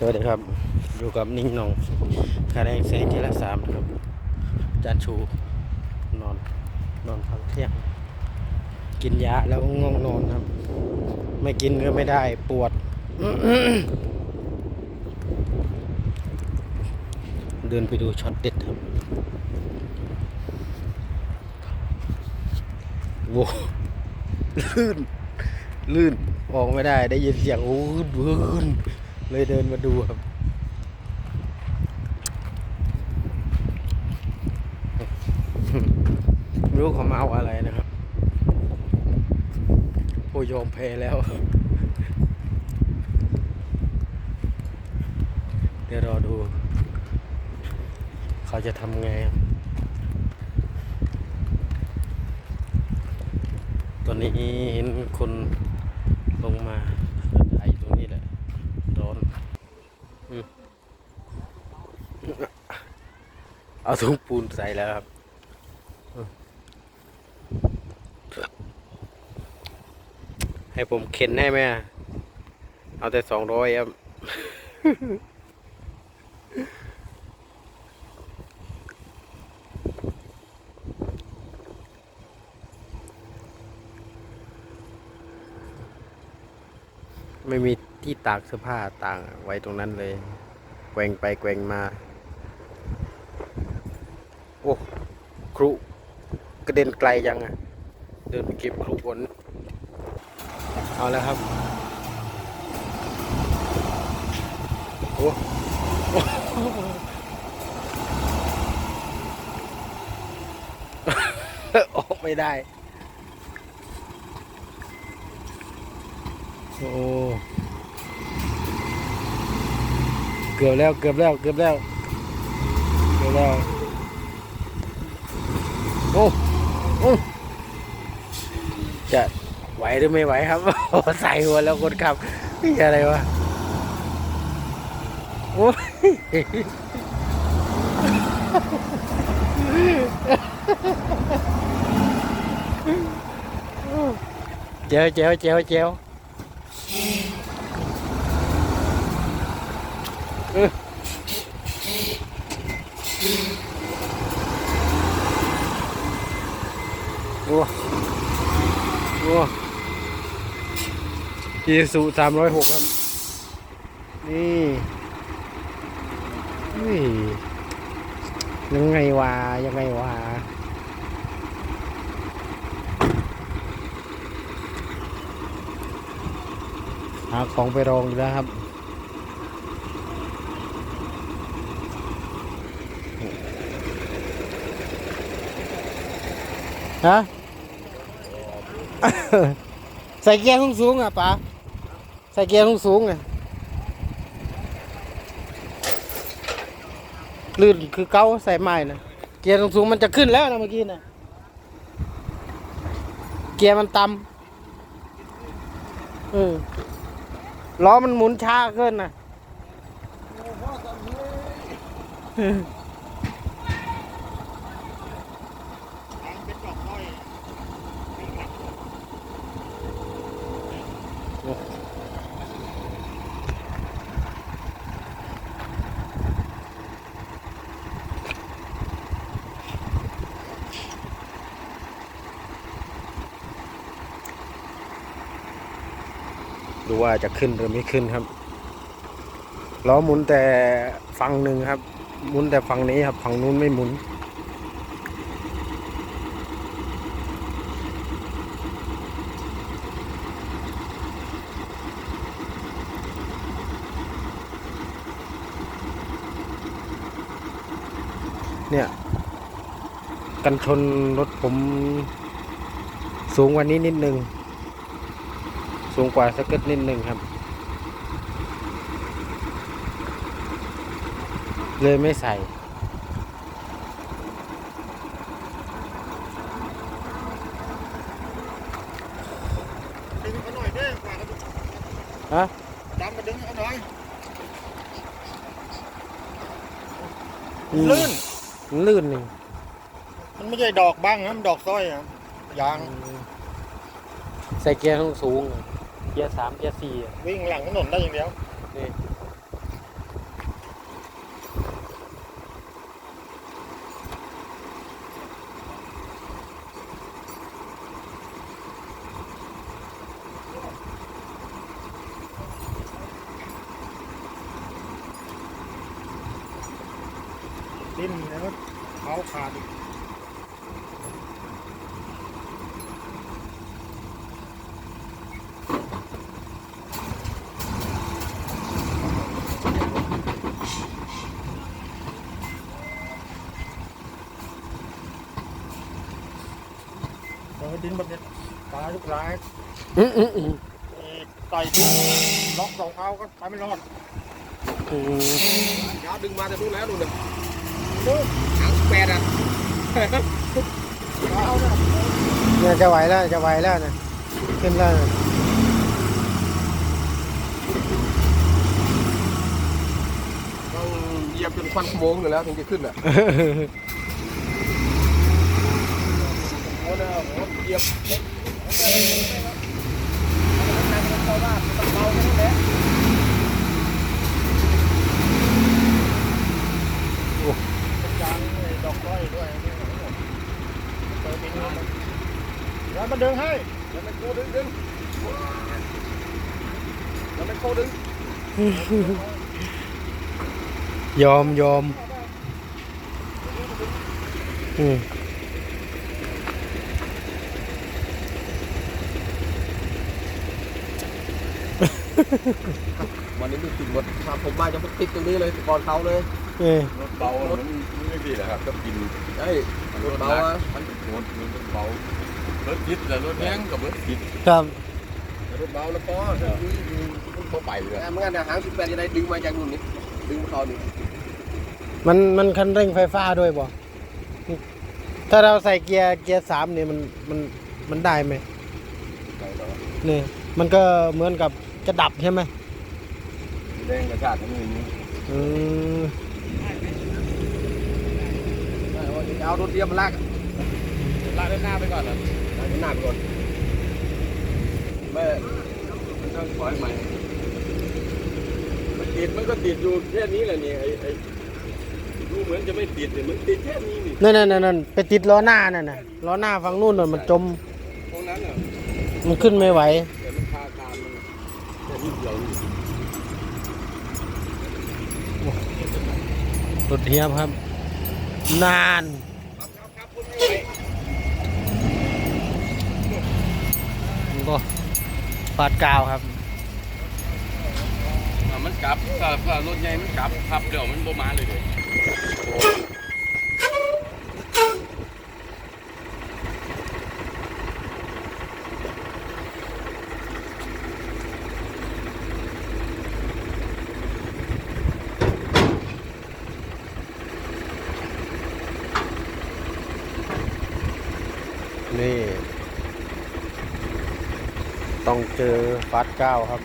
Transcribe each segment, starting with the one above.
สวัสดีครับ อยู่กับนิ่งนองคาแรงแสงที่ละสามนะครับจานชูนอนนอนพักเที่ยง กินยาแล้วง่วงนอนครับ ไม่กินก็ไม่ได้ปวด เดินไปดูช็อตเด็ดครับโว้ลื่น ลื่นออกไม่ได้ได้ยินเสียงโอ้ยวืน เลยเดินมาดูครับ ไม่รู้เขามาเอาอะไรนะครับ โอ้ยอมแพ้แล้ว เดี๋ยวรอดู เขาจะทำไงครับตอนนี้เห็นคนลงมาไอตรงนี้แหละ ร้อนอืม เอาถุงปูนใส่แล้วครับให้ผมเข็นให้ไหมเอาแต่สองร้อยครับไม่มีที่ตากเสื้อผ้าต่างไว้ตรงนั้นเลย แกว่งไปแกว่งมา โอ้ ครุกระเด็นไกลยังอะเดินไปเก็บครุบนเอาแล้วครับ โอ้ออกไม่ได้ โอ้เกือบแล้วเกือบแล้วเกือบแล้วเกือบแล้ว อ้โอ้จะไหวหรือไม่ไหวครับใส่หัวแล้วคนขับนี่อะไรวะโอ้เจ้าเจ้าเจ้าเจ้าเออ โอ้โอ้อีสุสามร้อยหกครับ นี่ นี่ ยังไงวะ ยังไงวะหาของไปรองอยู่แล้วครับฮะ ใส่เกียร์สูงๆอะป๋าใส่เกียร์สูงๆอะลื่นคือเก้าใส่ไม้นะเกียร์สูงๆมันจะขึ้นแล้วนะเมื่อกี้นะเกียร์มันต่ำเออล้อมันหมุนช้าเกินนะ ดูว่าจะขึ้นหรือไม่ขึ้นครับล้อหมุนแต่ฝั่งหนึ่งครับ หมุนแต่ฝั่งนี้ครับฝั่งนู้นไม่หมุน กันชนรถผมสูงกว่านี้นิดนึง สูงกว่าสเกิตนิดนึงครับ เลยไม่ใส่ ดึงเขาหน่อยเด้อกว่าเขาฮะ ดำมาดึงเขาหน่อยอืมลื่นมันลื่นนี่ มันไม่ใช่ดอกบ้างนะมันดอกสร้อยอะยางใส่เกียร์ต้องสูงเกียร์สามเกียร์สี่วิ่งหลังถนนได้อย่างเดียวดิ้นแล้วเท้าขาดอีก ออดินแบบนี้ตายทุกรายอืมอืมอืมเอ่อไต่ดินล็อกสองเอาก็ไปไม่รอดอืมยาวดึงมาแต่นู่นแล้วนู่นน่ะนู่นหางแปดอะเอาเนี่ยเนี่ยจะไหวแล้วจะไหวแล้วนะขึ้นแล้วนะต้องเหยียบจนควันขโมงอยู่แล้วถึงจะขึ้นอะโอ้โหนะโอ้โห เหยียบเป็นยางไอ้ดอกก้อยด้วยนี่เติมดินเข้าไปแล้วมาดึงให้แล้วมันโคดึงดึงแล้วมันโคดึงยอมยอมอืม วันนี้มีติดหมดครับผมมาจะติดตรงนี้เลยก่อนเขาเลยเออรถเบามันไม่ดีแหละครับก็กินไอ้รถเบาอะมันรถรถเบารถจิตแต่รถแห้งกับรถจิตครับรถเบาแล้วก็มันเข้าไปเลยเมื่อกี้หางสิบแปดจะได้ดึงมาจากนู่นนี่ดึงมาเขานี่มันมันคันเร่งไฟฟ้าด้วยบ่ถ้าเราใส่เกียร์เกียร์สามเนี่ยมันมันมันได้ไหมนี่มันก็เหมือนกับ จะดับใช่ไหมแดงกระชากทั้งนี้อืมเอารถเทียมมาลากลากด้านหน้าไปก่อนนะลากหน้าไปก่อนแม่มันต้องถอยใหม่มันติดมันก็ติดอยู่แค่นี้แหละนี่ไอ้ไอ้ดูเหมือนจะไม่ติดแต่มันติดแค่นี้นี่นั่นนั่นนั่นนั่นไปติดล้อหน้านั่นน่ะล้อหน้าฝั่งนู่นน่ะมันจมตรงนั้นอะมันขึ้นไม่ไหว แต่มันคาคานมันแค่นิดเดียวนี่ รถเทียบครับ นานก็ปาดกาวครับ มันกลับถ้ารถใหญ่มันกลับขับเดี๋ยวมันโบมาเลยเดี๋ยว นี่ ต้องเจอฟาดเก้าครับ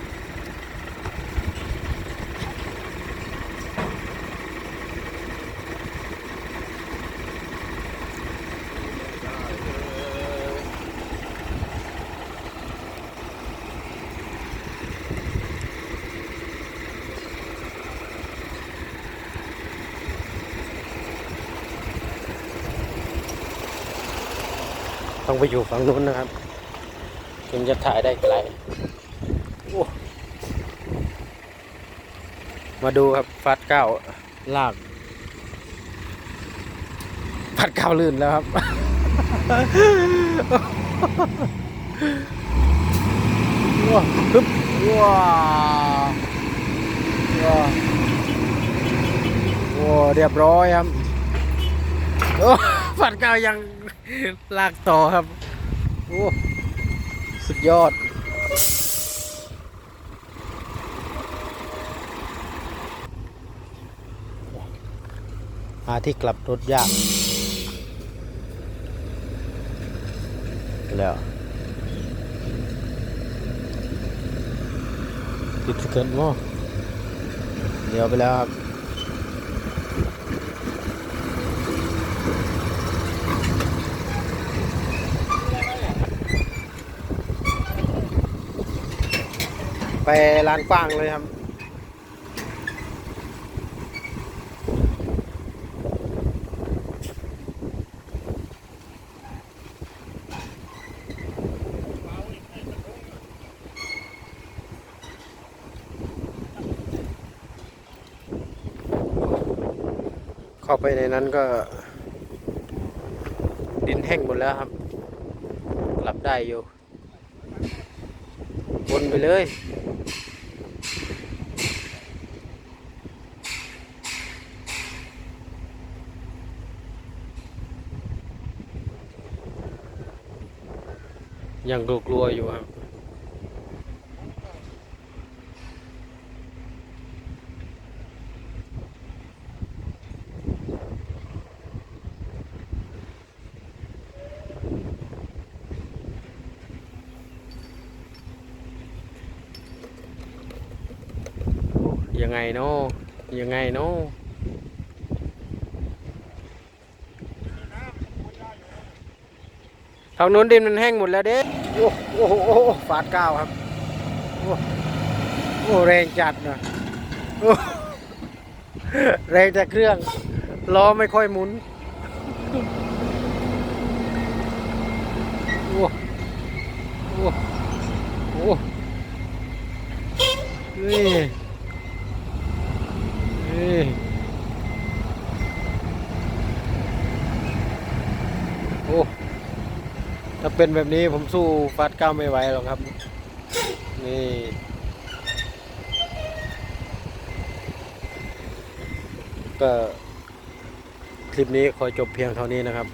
ต้องไปอยู่ฝั่งนู้นนะครับ ถึงจะถ่ายได้ไกลโอ้มาดูครับฟัดเก้าลากฟัดเก้าลื่นแล้วครับ ว้าฮึบว้าว้าโอ้เรียบร้อยครับโอ้ฟัดเก้ายังลากต่อครับโอ้สุด ยอด หาที่กลับรถยาก แล้วติดเกิร์ตมั้งเดี๋ยวไปแล้วครับ ไปร้านกว้างเลยครับ เข้าไปในนั้นก็ ดินแห้งหมดแล้วครับ กลับได้อยู่ วนไปเลย ยังกลัวๆอยู่ครับ ยังไงเนาะยังไงเนาะทางนู้นดินมันแห้งหมดแล้วเด้โอ้โอ้โหโอ้ฟาดก้าวครับ โอ้โอ้แรงจัดนะโอ้แรงจากเครื่องล้อไม่ค่อยหมุนโอ้โอ้โอ้นี่ โอ้ถ้าเป็นแบบนี้ผมสู้ฟาดก้าวไม่ไหวหรอกครับ นี่ก็คลิปนี้ขอจบเพียงเท่านี้นะครับ